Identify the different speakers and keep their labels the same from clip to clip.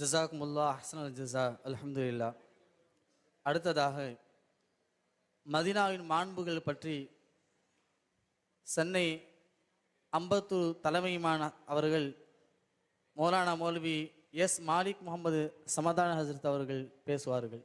Speaker 1: ஜசாக்குமுல்லா அஹ்சனல் ஜசா அல்ஹம்துலில்லா. அடுத்ததாக மதினாவின் மாண்புகள் பற்றி சென்னை அம்பத்தூர் தலைமையுமான அவர்கள் மௌலானா மௌலவி எஸ் மாலிக் முகமது சமதான ஹசரத் அவர்கள் பேசுவார்கள்.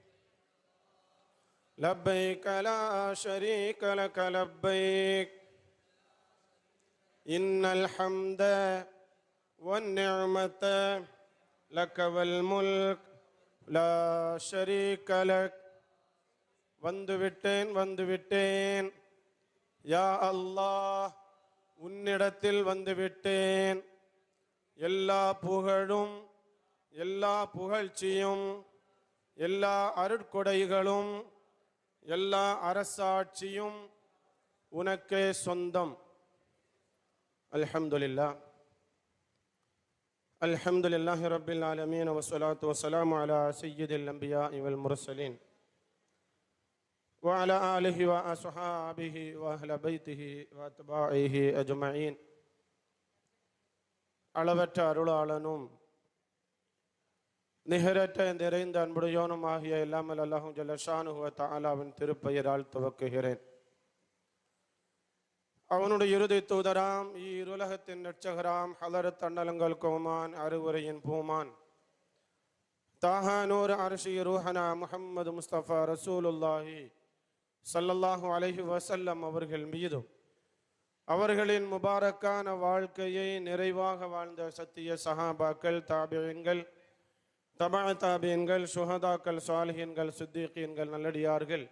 Speaker 2: لبيك لا شريك لك لبيك إن الحمد والنعمة لك والملك لا شريك لك வந்து விட்டேன் வந்து விட்டேன் யா அல்லாஹ் உன்னிடத்தில் வந்து விட்டேன் எல்லா புகழும் எல்லா புகழ்ச்சியும் எல்லா அருட்கொடைகளும் எல்லா அரசாட்சியும் உனக்கே சொந்தம் அல்ஹம்துலில்லா அல்ஹம்துலில்லாஹி ரப்பில் ஆலமீன் வஸ்ஸலாத்து வஸ்ஸலாமு அலா சய்யிதில் அன்பியாஇ வல் முர்சலீன் وعلى آله وأصحابه وأهل بيته وأتباعه أجمعين அளவற்ற அருளாளனும் நிகரற்ற நிறைந்த அன்புடையோனும் ஆகிய இல்லாமல் அல்லாஹும் ஜல்லஷானுஹுவ தாலாவின் திருப்பெயரால் துவக்குகிறேன். அவனுடைய இறுதி தூதராம் இருலகத்தின் நட்சகராம் ஹலரத் தண்டலங்கள் கோமான் அறுவரையின் பூமான். தாஹானூர் அரசி ரூஹனா முஹம்மது முஸ்தபா ரசூலுல்லாஹி சல்லல்லாஹு அலஹி வசல்லம் அவர்கள் மீதும் அவர்களின் முபாரக்கான வாழ்க்கையை நிறைவாக வாழ்ந்த சத்திய சஹாபாக்கள் தாபியங்கள் தபா தாபியன்கள் சுஹதாக்கள் சாலிஹீன்கள் சித்திகீன்கள் நல்லடியார்கள்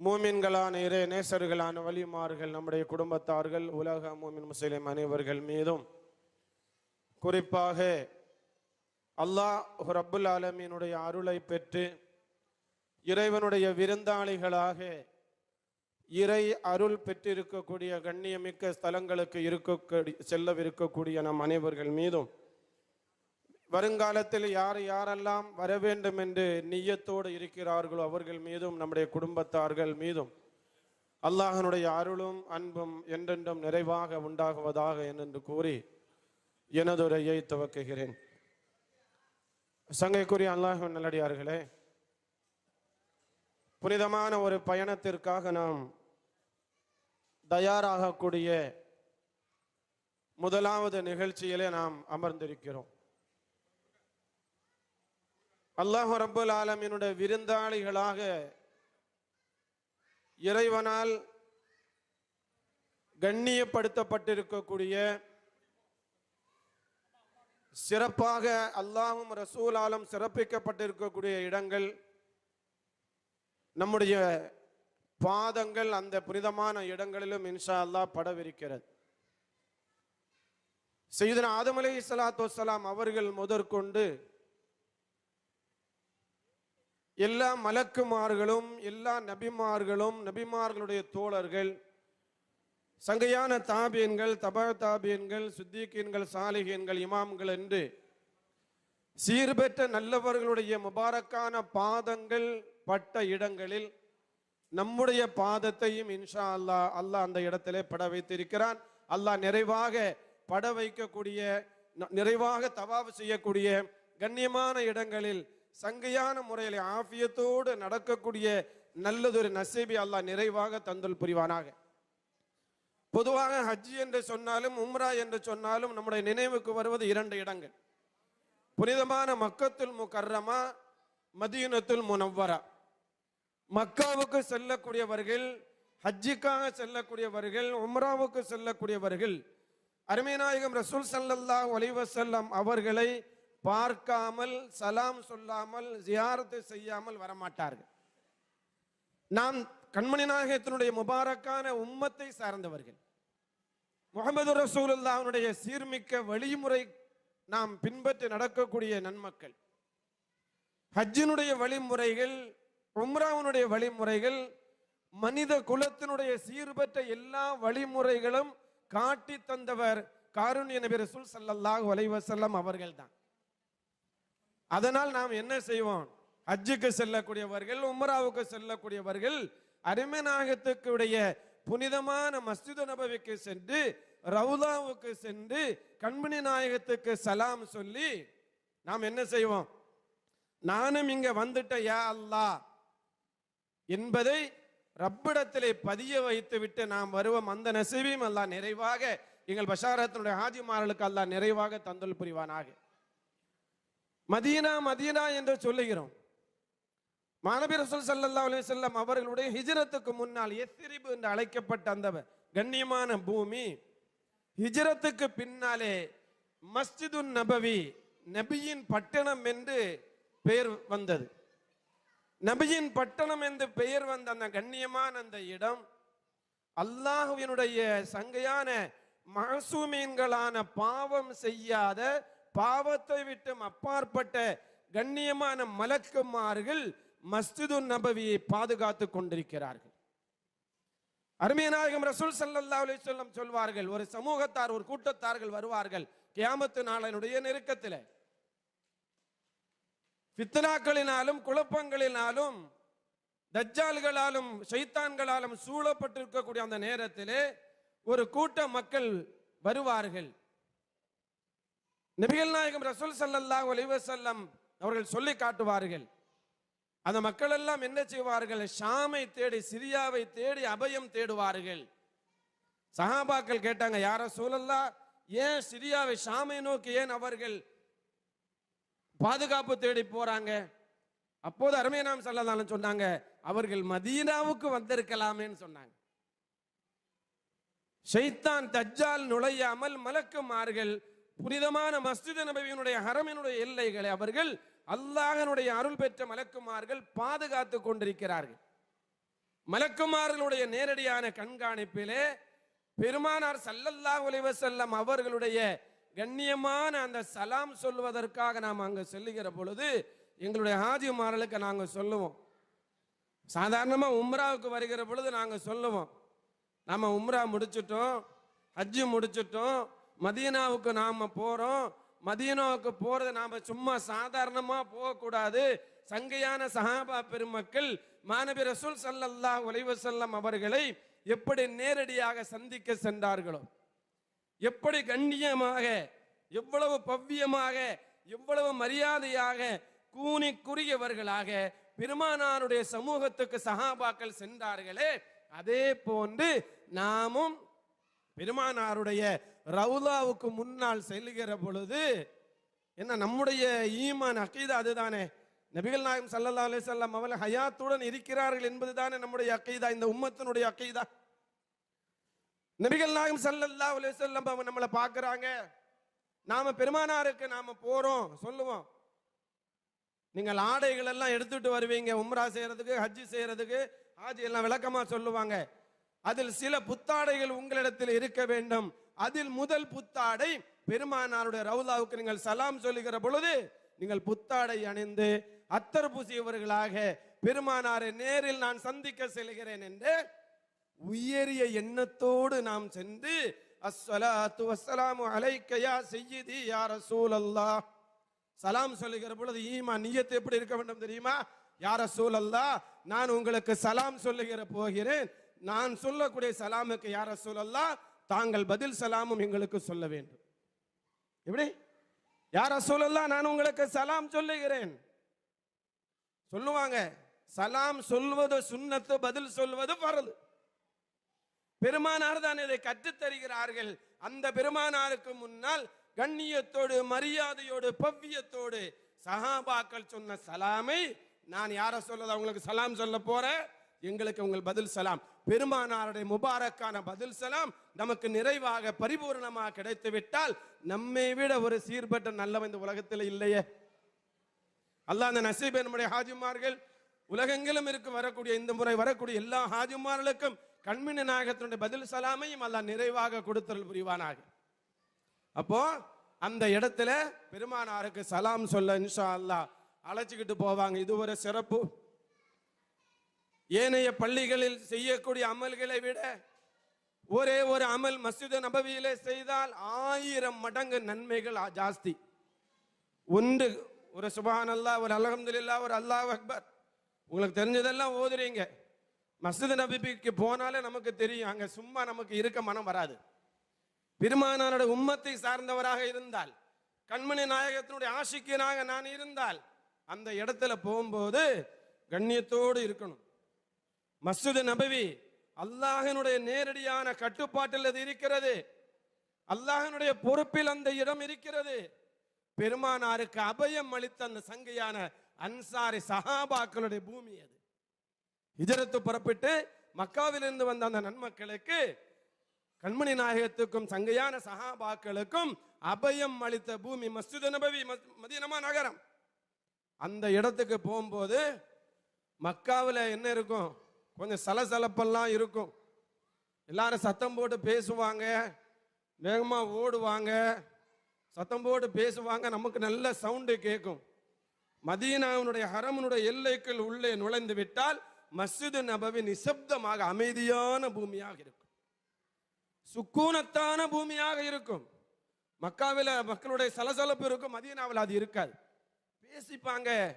Speaker 2: மூமின்களான இறை நேசர்களான வலிமார்கள் நம்முடைய குடும்பத்தார்கள் உலக மூமின் முஸ்லிம் அனைவர்கள் மீதும் குறிப்பாக அல்லாஹ் ரப்புல் ஆலமீனுடைய அருளை பெற்று இறைவனுடைய விருந்தாளிகளாக இறை அருள் பெற்றிருக்கக்கூடிய கண்ணியமிக்க ஸ்தலங்களுக்கு இருக்கக்கூடிய செல்லவிருக்கக்கூடிய நம் அனைவர்கள் மீதும் வருங்காலத்தில் யார் யாரெல்லாம் வர வேண்டும் என்று நிய்யத்தோடு இருக்கிறார்களோ அவர்கள் மீதும் நம்முடைய குடும்பத்தார்கள் மீதும் அல்லாஹனுடைய அருளும் அன்பும் என்றென்றும் நிறைவாக உண்டாகுவதாக என்று கூறி எனதுரையை துவக்குகிறேன். சங்கைக்குரிய அல்லாஹ் நல்லடியார்களே புனிதமான ஒரு பயணத்திற்காக நாம் தயாராகக்கூடிய முதலாவது நிகழ்ச்சியிலே நாம் அமர்ந்திருக்கிறோம். அல்லாஹ் ரபுல் ஆலமினுடைய விருந்தாளிகளாக இறைவனால் கண்ணியப்படுத்தப்பட்டிருக்கக்கூடிய சிறப்பாக அல்லாஹும் ரசூலாலும் சிறப்பிக்கப்பட்டிருக்கக்கூடிய இடங்கள் நம்முடைய பாதங்கள் அந்த புனிதமான இடங்களிலும் இன்ஷா அல்லாஹ் படவிருக்கிறது. செய்தன ஆதம் அலை சலாத்து வலாம் அவர்கள் முதற்கொண்டு எல்லா மலக்குமார்களும் எல்லா நபிமார்களும் நபிமார்களுடைய தோழர்கள் சங்கையான தாபியன்கள் தபா தாபியன்கள் சுத்தீக்கியன்கள் சாலிகியன்கள் இமாம்கள் என்று சீர்பெற்ற நல்லவர்களுடைய முபாரக்கான பாதங்கள் பட்ட இடங்களில் நம்முடைய பாதத்தையும் இன்ஷா அல்லாஹ் அல்லாஹ் அந்த இடத்திலே பட வைத்திருக்கிறான். அல்லாஹ் நிறைவாக பட வைக்கக்கூடிய ந- நிறைவாக தவாவு செய்யக்கூடிய கண்ணியமான இடங்களில் சங்கையான முறையில் ஆஃபியத்தோடு நடக்கக்கூடிய நல்லதொரு நசீபி அல்லாஹ் நிறைவாக தந்துள் புரிவானாக. பொதுவாக ஹஜ் என்று சொன்னாலும் உம்ரா என்று சொன்னாலும் நம்முடைய நினைவுக்கு வருவது இரண்டு இடங்கள். புனிதமான மக்கத்துல் முக்கர்ரமா மதீனத்துல் முனவ்வரா. மக்காவுக்கு செல்லக்கூடியவர்கள் ஹஜ்ஜிக்காக செல்லக்கூடியவர்கள் உம்ராவுக்கு செல்லக்கூடியவர்கள் அருமைநாயகம் ரசூல் சல்லல்லா அலைஹி அவர்களை பார்க்காமல் சலாம் சொல்லாமல் ஜியாரத்து செய்யாமல் வரமாட்டார்கள். நாம் கண்மணி நாயகத்தினுடைய முபாரக்கான உம்மத்தை சார்ந்தவர்கள். முகமது ரசூலுல்லாஹ்வுடைய சீர்மிக்க வழிமுறை நாம் பின்பற்றி நடக்கக்கூடிய நன்மக்கள். ஹஜ்ஜினுடைய வழிமுறைகள் உம்ராவுனுடைய வழிமுறைகள் மனித குலத்தினுடைய சீர்பற்ற எல்லா வழிமுறைகளும் காட்டி தந்தவர் காருண்ய நபி ரசூல் சல்லல்லாஹ் வலைவசல்லம் அவர்கள்தான். அதனால் நாம் என்ன செய்வோம்? ஹஜ்ஜுக்கு செல்லக்கூடியவர்கள் உம்ராவுக்கு செல்லக்கூடியவர்கள் அருமநாயகத்துக்குடைய புனிதமான மஸ்ஜிது நபவிக்கு சென்று ரவுலாவுக்கு சென்று கண்மணி நாயகத்துக்கு சலாம் சொல்லி நாம் என்ன செய்வோம்? நானும் இங்க வந்துட்ட யா அல்லாஹ் என்பதை ரப்பிடத்திலே பதிய வைத்து விட்டு நாம் வருவோம். அந்த நசீபையும் அல்லா நிறைவாக எங்கள் பஷாரத்தினுடைய ஹாஜிமார்களுக்கு அல்லா நிறைவாக தந்தல் புரிவானாக. மதீனா மதீனா என்று சொல்லுகிறோம். மாணவி ரசூல் ஸல்லல்லாஹு அலைஹி அவர்களுடைய ஹிஜரத்துக்கு முன்னால் எஸ்ரிபு என்று அழைக்கப்பட்ட அந்த கண்ணியமான பூமி ஹிஜரத்துக்கு பின்னாலே மஸ்ஜிதுன் நபவி நபியின் பட்டணம் என்று பெயர் வந்தது. நபியின் பட்டணம் என்று பெயர் வந்த அந்த கண்ணியமான அந்த இடம் அல்லாஹுவினுடைய சங்கையான மகசூமீன்களான பாவம் செய்யாத பாவத்தை விட்டும் அப்பாற்பட்ட கண்ணியமான மலக்குமார்கள் மஸ்ஜிது நபவியை பாதுகாத்து கொண்டிருக்கிறார்கள். அருமையநாயகம் ரசூல் சல்லா அலி சொல்லம் சொல்வார்கள் ஒரு சமூகத்தார் ஒரு கூட்டத்தார்கள் வருவார்கள் கியாமத்து நாளனுடைய நெருக்கத்தில். பித்தனாக்களினாலும் குழப்பங்களினாலும் தஜ்ஜால்களாலும் சைத்தான்களாலும் சூழப்பட்டிருக்கக்கூடிய அந்த நேரத்திலே ஒரு கூட்ட மக்கள் வருவார்கள். நபிகள் நாயகம் ரசூல் ஸல்லல்லாஹு ஒலிவசல்லம் அவர்கள் சொல்லி காட்டுவார்கள். அந்த மக்கள் எல்லாம் என்ன செய்வார்கள்? ஷாமை தேடி சிரியாவை தேடி அபயம் தேடுவார்கள். சஹாபாக்கள் கேட்டாங்க யார சூழல்லா ஏன் சிரியாவை ஷாமை நோக்கி ஏன் அவர்கள் பாதுகாப்பு தேடி போறாங்க? அப்போது அருமையனாம் சல்லதாலும் சொன்னாங்க அவர்கள் மதீனாவுக்கு வந்திருக்கலாமேன்னு சொன்னாங்க. ஷைத்தான் தஜ்ஜால் நுழையாமல் மலக்குமார்கள் புனிதமான மஸ்ஜித் நபவியினுடைய ஹரமினுடைய எல்லைகளை அவர்கள் அல்லாஹனுடைய அருள் பெற்ற மலக்குமார்கள் பாதுகாத்து கொண்டிருக்கிறார்கள். மலக்குமார்களுடைய நேரடியான கண்காணிப்பிலே பெருமானார் சல்லல்லாஹ் செல்லம் அவர்களுடைய கண்ணியமான அந்த சலாம் சொல்வதற்காக நாம் அங்கு செல்லுகிற பொழுது எங்களுடைய ஹாஜிமார்களுக்கு நாங்கள் சொல்லுவோம். சாதாரணமாக உம்ராவுக்கு வருகிற பொழுது நாங்கள் சொல்லுவோம். நம்ம உம்ரா முடிச்சிட்டோம் ஹஜ்ஜு முடிச்சிட்டோம் மதீனாவுக்கு நாம போறோம். மதீனாவுக்கு போறது நாம சும்மா சாதாரணமா போகக்கூடாது. சங்கையான சஹாபா பெருமக்கள் மாணவி ரசூல் சல்லல்லா உலைவசல்லம் அவர்களை எப்படி நேரடியாக சந்திக்க சென்றார்களோ எப்படி கண்ணியமாக எவ்வளவு பவ்யமாக எவ்வளவு மரியாதையாக கூனி குறுகியவர்களாக பெருமானாருடைய சமூகத்துக்கு சஹாபாக்கள் சென்றார்களே அதே போன்று நாமும் பெருமானாருடைய ரவுலாவுக்கு முன்னால் செல்லுகிற பொழுது என்ன நம்முடைய ஈமான் அக்கீதா அதுதானே? நபிகள் நாயகம் சல்லா அலி வஸல்லம் அவள் ஹயாத்துடன் இருக்கிறார்கள் என்பதுதானே நம்முடைய அக்கீதா இந்த உம்மத்தினுடைய அக்கைதா நபிகள் நாயகம் ஸல்லல்லாஹு அலி சொல்லம் அவங்க நம்மளை பார்க்குறாங்க. நாம பெருமானாருக்கு நாம போறோம் சொல்லுவோம். நீங்கள் ஆடைகள் எல்லாம் எடுத்துட்டு வருவீங்க உம்ரா செய்யறதுக்கு ஹஜ்ஜி செய்யறதுக்கு ஹாஜி எல்லாம் விளக்கமா சொல்லுவாங்க. அதில் சில புத்தாடைகள் உங்களிடத்தில் இருக்க வேண்டும். அதில் முதல் புத்தாடை பெருமானாருடைய ரவுலாவுக்கு நீங்கள் சலாம் சொல்லுகிற பொழுது நீங்கள் புத்தாடை அணிந்து அத்தர் பூசியவர்களாக பெருமானாரை நேரில் நான் சந்திக்க செல்கிறேன் என்று உயரிய எண்ணத்தோடு நாம் சென்று அஸ்ஸலாத்து வஸ்ஸலாமு அலைக்கையா யா சய்யிதி யா சலாம் சொல்லுகிற பொழுது ஈமா நியத்து எப்படி இருக்க வேண்டும் தெரியுமா? யார சூழல்லா நான் உங்களுக்கு சலாம் சொல்லுகிற போகிறேன். நான் சொல்லக்கூடிய சலாமுக்கு யார சூழல்லா தாங்கள் பதில் சலாமும் எங்களுக்கு சொல்ல வேண்டும். எப்படி? யார சொல்லலாம் நான் உங்களுக்கு சலாம் சொல்லுகிறேன். சொல்லுவாங்க. சலாம் சொல்வது சுண்ணத்து பதில் சொல்வது பரது பெருமானார் தான் இதை கற்றுத்தருகிறார்கள். அந்த பெருமானாருக்கு முன்னால் கண்ணியத்தோடு மரியாதையோடு பவ்யத்தோடு சஹாபாக்கள் சொன்ன சலாமை நான் யார சொல்லத உங்களுக்கு சலாம் சொல்ல போறேன். எங்களுக்கு உங்கள் பதில் சலாம். பெருமானாருடைய முபாரக்கான பதில் சலாம் நமக்கு நிறைவாக பரிபூர்ணமாக கிடைத்து விட்டால் நம்மை விட ஒரு சீர்பட்ட நல்லவன் இந்த உலகத்தில் இல்லையே. அல்லாஹ் அந்த நசீப் நம்முடைய ஹாஜிமார்கள் உலகெங்கிலும் இருக்கு வரக்கூடிய இந்த முறை வரக்கூடிய எல்லா ஹாஜிமார்களுக்கும் கண்மின நாயகத்தினுடைய பதில் சலாமையும் அல்லாஹ் நிறைவாக கொடுத்தல் புரிவானாக. அப்போ அந்த இடத்துல பெருமானாருக்கு சலாம் சொல்ல இன்ஷா அல்லாஹ் அழைச்சிக்கிட்டு போவாங்க. இது ஒரு சிறப்பு. ஏனைய பள்ளிகளில் செய்யக்கூடிய அமல்களை விட ஒரே ஒரு அமல் மசித நபவியிலே செய்தால் ஆயிரம் மடங்கு நன்மைகள் ஜாஸ்தி. ஒன்று ஒரு சுபான் அல்லா ஒரு அல்ஹம்துலில்லா ஒரு அல்லாஹ் அக்பர். உங்களுக்கு தெரிஞ்சதெல்லாம் ஓதுறீங்க. மசித நபிக்கு போனாலே நமக்கு தெரியும். அங்கே சும்மா நமக்கு இருக்க மனம் வராது. பெருமானாரோட உம்மத்தை சார்ந்தவராக இருந்தால் கண்மணி நாயகத்தினுடைய ஆசிக்கியனாக நான் இருந்தால் அந்த இடத்துல போகும்போது கண்ணியத்தோடு இருக்கணும். மஸ்ஜித் நபவி அல்லாஹினுடைய நேரடியான கட்டுப்பாட்டில் அது இருக்கிறது. அல்லாஹினுடைய பொறுப்பில் அந்த இடம் இருக்கிறது. பெருமானாருக்கு அபயம் அளித்த அந்த சங்கையான அன்சாரி சஹாபாக்களுடைய பூமி அது. ஹிஜரத்து புறப்பட்டு மக்காவிலிருந்து வந்த அந்த நன்மக்களுக்கு கண்மணி நாயகத்துக்கும் சங்கையான சஹாபாக்களுக்கும் அபயம் அளித்த பூமி மஸ்ஜித் நபவி மதீனமா நகரம். அந்த இடத்துக்கு போகும்போது மக்காவில் என்ன இருக்கும்? கொஞ்சம் சலசலப்பெல்லாம் இருக்கும். எல்லாரும் சத்தம் போட்டு பேசுவாங்க. வேகமாக ஓடுவாங்க. சத்தம் போட்டு பேசுவாங்க. நமக்கு நல்ல சவுண்டு கேட்கும் மதீனாவினுடைய ஹரமனுடைய எல்லைக்குள் உள்ளே நுழைந்து விட்டால் மஸ்ஜித் நபவி நிசப்தமாக அமைதியான பூமியாக இருக்கும். சுக்கூனத்தான பூமியாக இருக்கும். மக்காவில் மக்களுடைய சலசலப்பு இருக்கும். மதீனாவில் அது இருக்காது. பேசிப்பாங்க.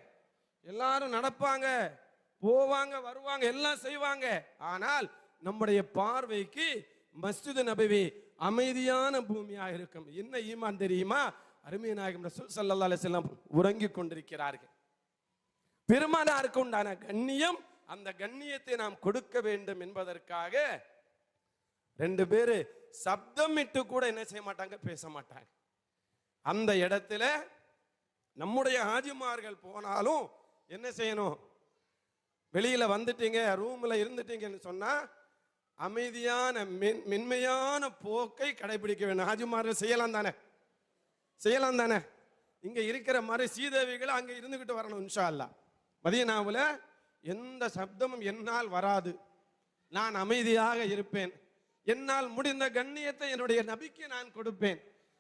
Speaker 2: எல்லாரும் நடப்பாங்க. போவாங்க வருவாங்க எல்லாம் செய்வாங்க. ஆனால் நம்முடைய பார்வைக்கு மஸ்ஜித் நபவி அமைதியான பூமியாக இருக்கும். என்ன ஈமான் தெரியுமா? அருமை நாயகம் ரசூல் ஸல்லல்லாஹு உறங்கிக் கொண்டிருக்கிறார்கள். பெருமானாருக்கு உண்டான கண்ணியம் அந்த கண்ணியத்தை நாம் கொடுக்க வேண்டும் என்பதற்காக ரெண்டு பேரு சப்தமிட்டு கூட என்ன செய்ய மாட்டாங்க பேச மாட்டாங்க. அந்த இடத்துல நம்முடைய ஆஜிமார்கள் போனாலும் என்ன செய்யணும்? வெளியில வந்துட்டீங்க ரூம்ல இருந்துட்டீங்கன்னு சொன்னா அமைதியான மென் மென்மையான போக்கை கடைபிடிக்க வேண்டும் ஹாஜிமார்கள் செய்யலாம் தானே? செய்யலாம் தானே? இங்க இருக்கிற மாதிரி சீதேவிகளை அங்க இருந்துகிட்டு வரணும் இன்ஷா அல்லாஹ் மதீனாவுல எந்த சப்தமும் என்னால் வராது. நான் அமைதியாக இருப்பேன். என்னால் முடிந்த கண்ணியத்தை என்னுடைய நபிக்கு நான் கொடுப்பேன்.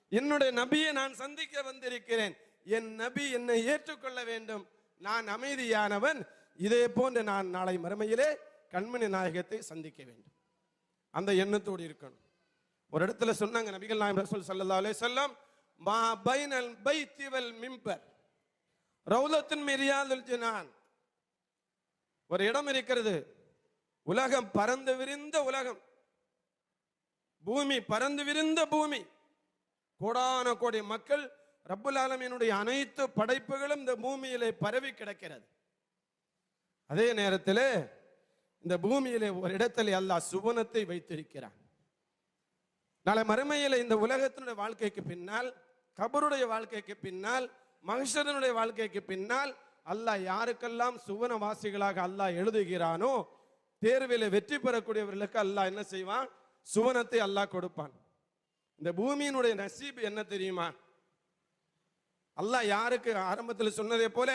Speaker 2: என்னுடைய நபியை நான் சந்திக்க வந்திருக்கிறேன். என் நபி என்னை ஏற்றுக்கொள்ள வேண்டும். நான் அமைதியானவன். இதே போன்று நான் நாளை மறுமையிலே கண்மணி நாயகத்தை சந்திக்க வேண்டும். அந்த எண்ணத்தோடு இருக்கணும். ஒரு இடத்துல சொன்னாங்க நபிகள் நாயம் ரசூல் சல்லா அலே செல்லம் மா பைனல் பை திவல் மிம்பர். ரவுலத்தின் மிரியாதுல் ஜினான். ஒரு இடம் இருக்கிறது. உலகம் பறந்து விரிந்த உலகம். பூமி பறந்து விரிந்த பூமி. கோடான கோடி மக்கள் ரப்புல் ஆலமீனுடைய அனைத்து படைப்புகளும் இந்த பூமியிலே பரவி கிடக்கிறது. அதே நேரத்தில் இந்த பூமியிலே ஒரு இடத்துல அல்லாஹ் சுவனத்தை வைத்திருக்கிறான். நாளை மறுமையில இந்த உலகத்தினுடைய வாழ்க்கைக்கு பின்னால் கபருடைய வாழ்க்கைக்கு பின்னால் மகிஷனுடைய வாழ்க்கைக்கு பின்னால் அல்லாஹ் யாருக்கெல்லாம் சுவனவாசிகளாக அல்லாஹ் எழுதுகிறானோ தேர்வில் வெற்றி பெறக்கூடியவர்களுக்கு அல்லாஹ் என்ன செய்வான்? சுவனத்தை அல்லாஹ் கொடுப்பான். இந்த பூமியினுடைய நசீப் என்ன தெரியுமா? அல்லாஹ் யாருக்கு ஆரம்பத்தில் சொன்னதே போல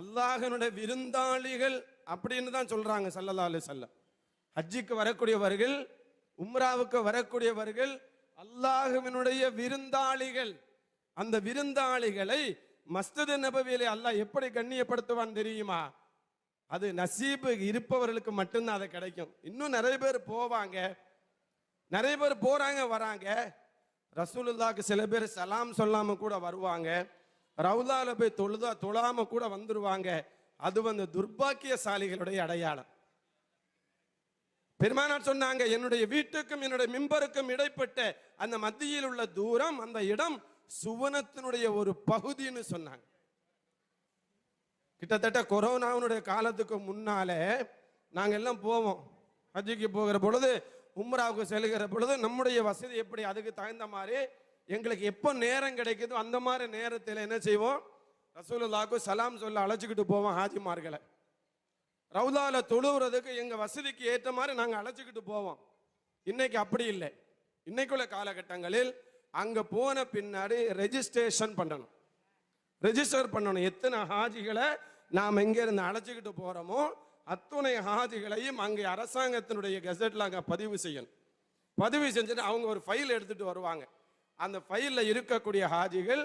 Speaker 2: அல்லாஹனுடைய விருந்தாளிகள் அப்படின்னு தான் சொல்றாங்க சல்லல்லா அலி வஸல்லம். ஹஜ்ஜிக்கு வரக்கூடியவர்கள் உம்ராவுக்கு வரக்கூடியவர்கள் அல்லாஹுவினுடைய விருந்தாளிகள். அந்த விருந்தாளிகளை மஸ்தது நபவியிலே அல்லாஹ் எப்படி கண்ணியப்படுத்துவான் தெரியுமா? அது நசீபு இருப்பவர்களுக்கு மட்டும்தான் அது கிடைக்கும். இன்னும் நிறைய பேர் போவாங்க. நிறைய பேர் போறாங்க வராங்க. ரசூலுல்லாக்கு சில பேர் சலாம் சொல்லாம கூட வருவாங்க. ரவுலால போய் தொழுதா தொழாம கூட வந்துருவாங்க. அது வந்து துர்பாக்கியசாலிகளுடைய அடையாளம். பெருமானார் சொன்னாங்க என்னுடைய வீட்டுக்கும் என்னுடைய மிம்பருக்கும் இடைப்பட்ட அந்த மத்தியில் உள்ள தூரம் அந்த இடம் சுவனத்தினுடைய ஒரு பகுதின்னு சொன்னாங்க. கிட்டத்தட்ட கொரோனாவினுடைய காலத்துக்கு முன்னாலே நாங்கள் எல்லாம் போவோம். ஹஜ்ஜிக்கு போகிற பொழுது உம்ராவுக்கு செல்கிற பொழுது நம்முடைய வசதி எப்படி அதுக்கு தகுந்த மாதிரி எங்களுக்கு எப்போ நேரம் கிடைக்குதோ அந்த மாதிரி நேரத்தில் என்ன செய்வோம்? ரசூலுல்லாக்கு சலாம் சொல்ல அழைச்சிக்கிட்டு போவோம் ஹாஜிமார்களை. ரவுதாவில் தொழுவுறதுக்கு எங்கள் வசதிக்கு ஏற்ற மாதிரி நாங்கள் அழைச்சிக்கிட்டு போவோம். இன்னைக்கு அப்படி இல்லை. இன்னைக்குள்ள காலகட்டங்களில் அங்கே போன பின்னாடி ரெஜிஸ்ட்ரேஷன் பண்ணணும். ரெஜிஸ்டர் பண்ணணும். எத்தனை ஹாஜிகளை நாம் எங்கேருந்து அழைச்சிக்கிட்டு போகிறோமோ அத்துணை ஹாஜிகளையும் அங்கே அரசாங்கத்தினுடைய கெசட்டில் அங்கே பதிவு செய்யணும். பதிவு செஞ்சுட்டு அவங்க ஒரு ஃபைல் எடுத்துகிட்டு வருவாங்க. அந்த ஃபைலில் இருக்கக்கூடிய ஹாஜிகள்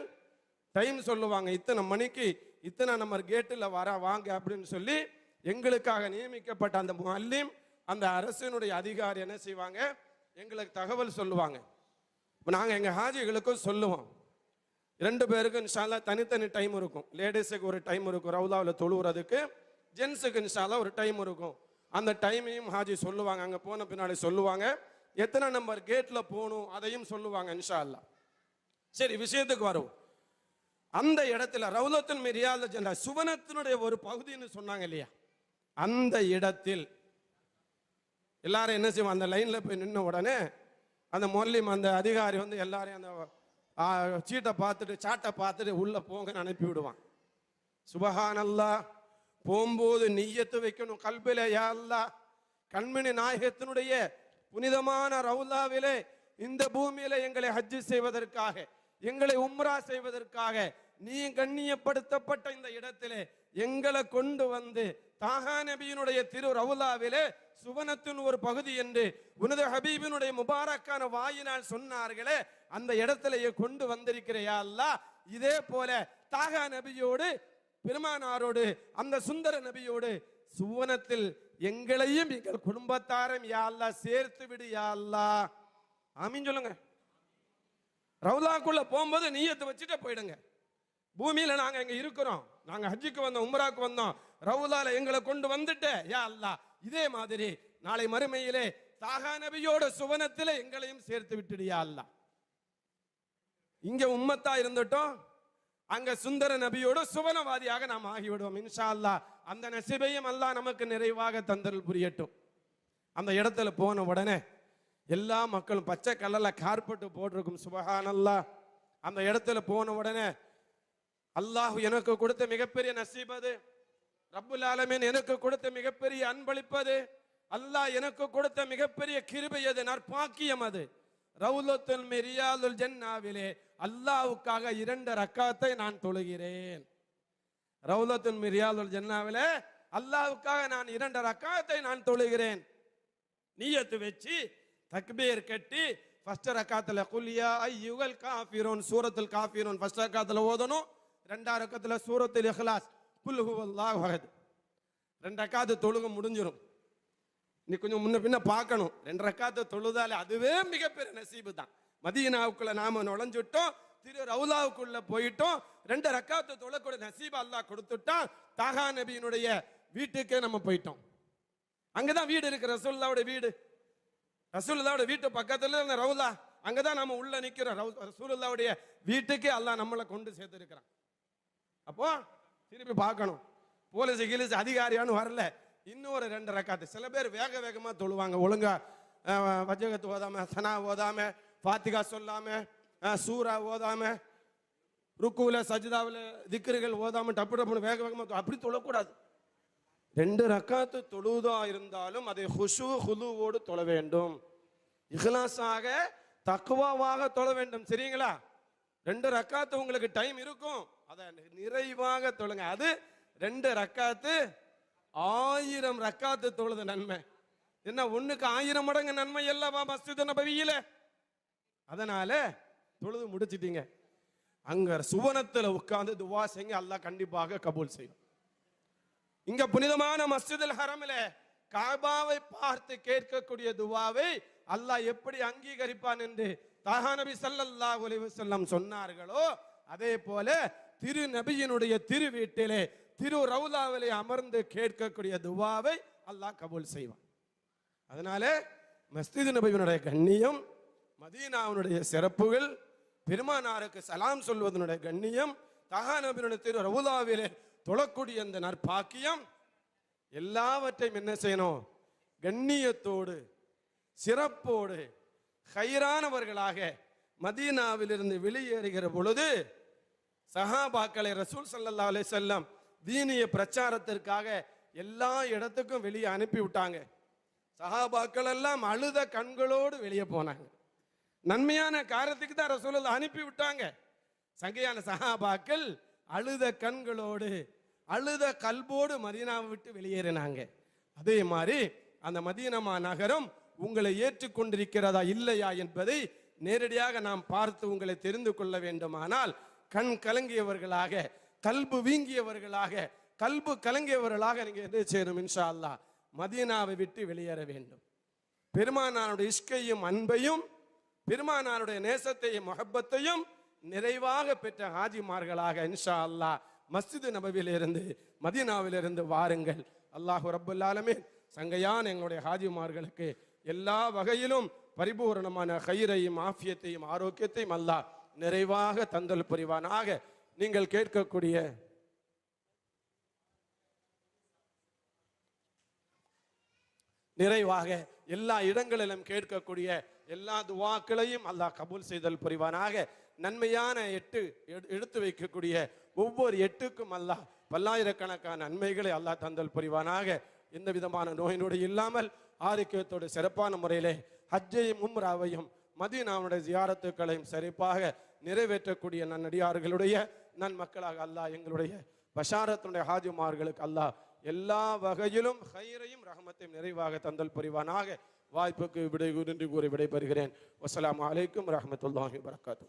Speaker 2: டைம் சொல்லுவாங்க இத்தனை மணிக்கு இத்தனை நம்பர் கேட்டில் வர வாங்க அப்படின்னு சொல்லி எங்களுக்காக நியமிக்கப்பட்ட அந்த மல்லிம் அந்த அரசினுடைய அதிகாரி என்ன செய்வாங்க? எங்களுக்கு தகவல் சொல்லுவாங்க. இப்போ நாங்கள் எங்கள் ஹாஜிகளுக்கும் சொல்லுவோம். ரெண்டு பேருக்கும் இன்ஷால்லா தனித்தனி டைம் இருக்கும். லேடிஸுக்கு ஒரு டைம் இருக்கும் ரவுதாவில் தொழுவுறதுக்கு. ஜென்ஸுக்கு இன்ஷால்லா ஒரு டைம் இருக்கும். அந்த டைமையும் ஹாஜி சொல்லுவாங்க அங்கே போன பின்னாடி சொல்லுவாங்க. எத்தனை நம்பர் கேட்டில் போகணும் அதையும் சொல்லுவாங்க இன்ஷா சரி விஷயத்துக்கு வரும் அந்த இடத்துல ரவுதத்தின் மிரியாத ஜெண்டா சுவனத்தினுடைய ஒரு பகுதின்னு சொன்னாங்க இல்லையா? அந்த இடத்தில் எல்லாரும் என்ன செய்வோம் அந்த லைன்ல போய் நின்ன உடனே அந்த மொல்லிம் அந்த அதிகாரி வந்து எல்லாரையும் அந்த சீட்டை பார்த்துட்டு சாட்டை பார்த்துட்டு உள்ள போங்கன்னு அனுப்பி விடுவான். சுபஹானல்லா போகும்போது நெய்யத்து வைக்கணும் கல்பில யாழ்லா கண்மணி நாயகத்தினுடைய புனிதமான ரவுலாவிலே இந்த பூமியில எங்களை ஹஜ்ஜு செய்வதற்காக எங்களை உம்ரா செய்வதற்காக நீ கண்ணியப்படுத்தப்பட்ட இந்த இடத்திலே எங்களை கொண்டு வந்து தாகா நபியினுடைய திரு ரவுலாவிலே சுவனத்தின் ஒரு பகுதி என்று உனது ஹபீபினுடைய முபாரக்கான வாயினால் சொன்னார்களே அந்த இடத்திலேயே கொண்டு வந்திருக்கிறையா அல்ல? இதே போல தாகா நபியோடு பெருமானாரோடு அந்த சுந்தர நபியோடு சுவனத்தில் எங்களையும் எங்கள் குடும்பத்தாரையும் யா சேர்த்து விடு யா அல்லாஹ் சொல்லுங்க. ரவுதாக்குள்ளே போகும்போது நீயத்தை வச்சுட்டு போயிடுங்க. பூமியில் நாங்கள் இங்கே இருக்கிறோம். நாங்கள் ஹஜ்ஜுக்கு வந்தோம் உம்ராக்கு வந்தோம். ரவுதால எங்களை கொண்டு வந்துட்டு யா அல்லா இதே மாதிரி நாளை மறுமையிலே சாகா நபியோட சுவனத்தில் எங்களையும் சேர்த்து விட்டுடியா அல்லா இங்கே உம்மத்தா இருந்துட்டோம். அங்க சுந்தர நபியோட சுவனவாதியாக நாம் ஆகிவிடுவோம் இன்ஷா அல்லா அந்த நசிபையும் அல்லாஹ் நமக்கு நிறைவாக தந்தல் புரியட்டும். அந்த இடத்துல போன உடனே எல்லா மக்களும் பச்சை கலரில் கார்பெட்டு போட்டிருக்கும் சுபஹானல்லா அந்த இடத்துல போன உடனே அல்லாஹ் எனக்கு கொடுத்த மிகப்பெரிய நசீபது ரப்புல் ஆலமீன் எனக்கு கொடுத்த மிகப்பெரிய அன்பளிப்பது அல்லாஹ் எனக்கு கொடுத்த மிகப்பெரிய கிருபை அது நற்பாக்கியம் அது. ரவுலத்துல் மிரியாலுல் ஜன்னாவிலே அல்லாவுக்காக இரண்டு ரக்காத்தை நான் தொழுகிறேன். ரவுலத்துல் மிரியாலுல் ஜன்னாவிலே அல்லாவுக்காக நான் இரண்டு ரக்காத்தை நான் தொழுகிறேன். நீயத்து வச்சு தக்பீர் கட்டி ஃபர்ஸ்ட் ரக்காத்துல குல்யா ஐயுகல் காஃபிரோன் சூரத்துல் காஃபிரோன். ஃபர்ஸ்ட் ரக்காத்துல ஓதணும் ரெண்டாம் ரக்கத்துல சூரத்துல் இஹ்லாஸ். குல் ஹுவல்லாஹு ரெண்டு ரக்காத்து தொழுக முடிஞ்சிடும் நீ கொஞ்சம் முன்ன பின்ன பார்க்கணும். ரெண்டு ரக்காத்து தொழுதாலே அதுவே மிகப்பெரிய நசீபு தான். மதீனாவுக்குள்ள நாம நுழைஞ்சுட்டோம் திரு ரவுலாவுக்குள்ள போயிட்டோம் ரெண்டு ரக்காத்து தொழக்கூடிய நசீப அல்லாஹ் கொடுத்துட்டான் தாகா நபியினுடைய வீட்டுக்கே நம்ம போயிட்டோம். அங்கதான் வீடு இருக்கு ரசோல்லாவுடைய வீடு. ரசூலுல்லாவோட வீட்டு பக்கத்துல இருந்த ரவுலா அங்கதான் நம்ம உள்ள நிக்கிறோம். ரவு- ரசூலுல்லாவுடைய வீட்டுக்கு அல்லாஹ் நம்மளை கொண்டு சேர்த்துருக்கிறான். அப்போ திருப்பி பார்க்கணும். போலீஸ் கீலீஸ் அதிகாரியான்னு வரல. இன்னொரு ரெண்டு ரக்காத்து. சில பேர் வேக வேகமா தொழுவாங்க. ஒழுங்கா வஜகத்து ஓதாம சனா ஓதாம ஃபாத்திகா சொல்லாம சூரா ஓதாம ருக்குவில் சஜிதாவில் திக்கர்கள் ஓதாம டப்பு டப்புன்னு வேக வேகமா அப்படி தொழக்கூடாது. ரெண்டு ரக்காத்து தொழுதா இருந்தாலும் அதை ஹுஷு ஹுலுவோடு தொழ வேண்டும். இஹ்லாஸாக தக்குவாவாக தொழ வேண்டும். சரிங்களா? ரெண்டு ரக்காத்து உங்களுக்கு டைம் இருக்கும். அதை நிறைவாக தொழுங்க. அது ரெண்டு ரக்காத்து ஆயிரம் ரக்காத்து தொழுது நன்மை. என்ன ஒண்ணுக்கு ஆயிரம் மடங்கு நன்மை அல்லவா மஸ்ஜித் நபவியில? அதனால தொழுது முடிச்சிட்டீங்க. அங்க சுவனத்துல உட்கார்ந்து துவா செய்ய அல்லாஹ் கண்டிப்பாக கபூல் செய்யும். இங்க புனிதமான மஸ்ஜிதுல் ஹரமில காபாவை பார்த்து கேட்கக்கூடிய துவாவை அல்லாஹ் எப்படி அங்கீகரிப்பான் என்று தாஹா நபி ஸல்லல்லாஹு செல்லம் சொன்னார்களோ அதே போல திரு நபியினுடைய திரு வீட்டிலே திரு ரவுலாவிலே அமர்ந்து கேட்கக்கூடிய துவாவை அல்லாஹ் கபூல் செய்வான். அதனால மஸ்ஜித் நபியினுடைய கண்ணியம் மதீனாவினுடைய சிறப்புகள் பெருமானாருக்கு சலாம் சொல்வதனுடைய கண்ணியம் தஹா நபியினுடைய திரு ரவுலாவிலே தொழக்கூடிய அந்த நற்பாக்கியம் எல்லாவற்றையும் என்ன செய்யணும்? கண்ணியத்தோடு சிறப்போடு ஹைரானவர்களாக மதீனாவிலிருந்து வெளியேறுகிற பொழுது சஹாபாக்களை ரசூல் சல்லா அலே செல்லம் தீனிய பிரச்சாரத்திற்காக எல்லா இடத்துக்கும் வெளியே அனுப்பி விட்டாங்க. சஹாபாக்கள் எல்லாம் அழுத கண்களோடு வெளியே போனாங்க. நன்மையான காரியத்துக்கு தான் ரசூலில் அனுப்பி விட்டாங்க. சங்கையான சஹாபாக்கள் அழுத கண்களோடு அழுத கல்போடு மதீனாவை விட்டு வெளியேறினாங்க. அதே மாதிரி அந்த மதீனமா நகரம் உங்களை ஏற்றுக்கொண்டிருக்கிறதா இல்லையா என்பதை நேரடியாக நாம் பார்த்து உங்களை தெரிந்து கொள்ள வேண்டுமானால் கண் கலங்கியவர்களாக கல்பு வீங்கியவர்களாக கல்பு கலங்கியவர்களாக நீங்கள் என்ன செய்யணும் இன்ஷா அல்லாஹ் மதீனாவை விட்டு வெளியேற வேண்டும். பெருமானாருடைய இஷ்கையும் அன்பையும் பெருமானாருடைய நேசத்தையும் முகப்பத்தையும் நிறைவாக பெற்ற ஹாஜிமார்களாக இன்ஷா அல்லாஹ் மஸ்ஜிது நபவிலிருந்து மதினாவிலிருந்து வாருங்கள். அல்லாஹு ரப்புல் சங்கையான் எங்களுடைய ஹாஜிமார்களுக்கு எல்லா வகையிலும் பரிபூரணமான கயிறையும் ஆஃபியத்தையும் ஆரோக்கியத்தையும் அல்லாஹ் நிறைவாக தந்தல் புரிவானாக. நீங்கள் கேட்கக்கூடிய நிறைவாக எல்லா இடங்களிலும் கேட்கக்கூடிய எல்லா துவாக்களையும் அல்லாஹ் கபூல் செய்தல் புரிவானாக. நன்மையான எட்டு எடு- எடுத்து வைக்கக்கூடிய ஒவ்வொரு எட்டுக்கும் அல்லாஹ் பல்லாயிரக்கணக்கான நன்மைகளை அல்லாஹ் தந்தல் புரிவானாக. எந்த விதமான நோய் நொடி இல்லாமல் ஆரோக்கியத்தோடு சிறப்பான முறையிலே ஹஜ்ஜையும் உம்ராவையும் மதீனாவுடைய ஜியாரத்துக்களையும் சிறப்பாக நிறைவேற்றக்கூடிய நன்னடியார்களுடைய நன்மக்களாக அல்லாஹ் எங்களுடைய பஷாரத்துடைய ஹாஜிமார்களுக்கு அல்லாஹ் எல்லா வகையிலும் ஹைரையும் ரஹமத்தையும் நிறைவாக தந்தல் புரிவானாக. வாய்ப்புக்கு விடை கூறி விடைபெறுகிறேன். வசலாம் அலைக்கும் ரஹமத்துல்லாஹி வரகாத்து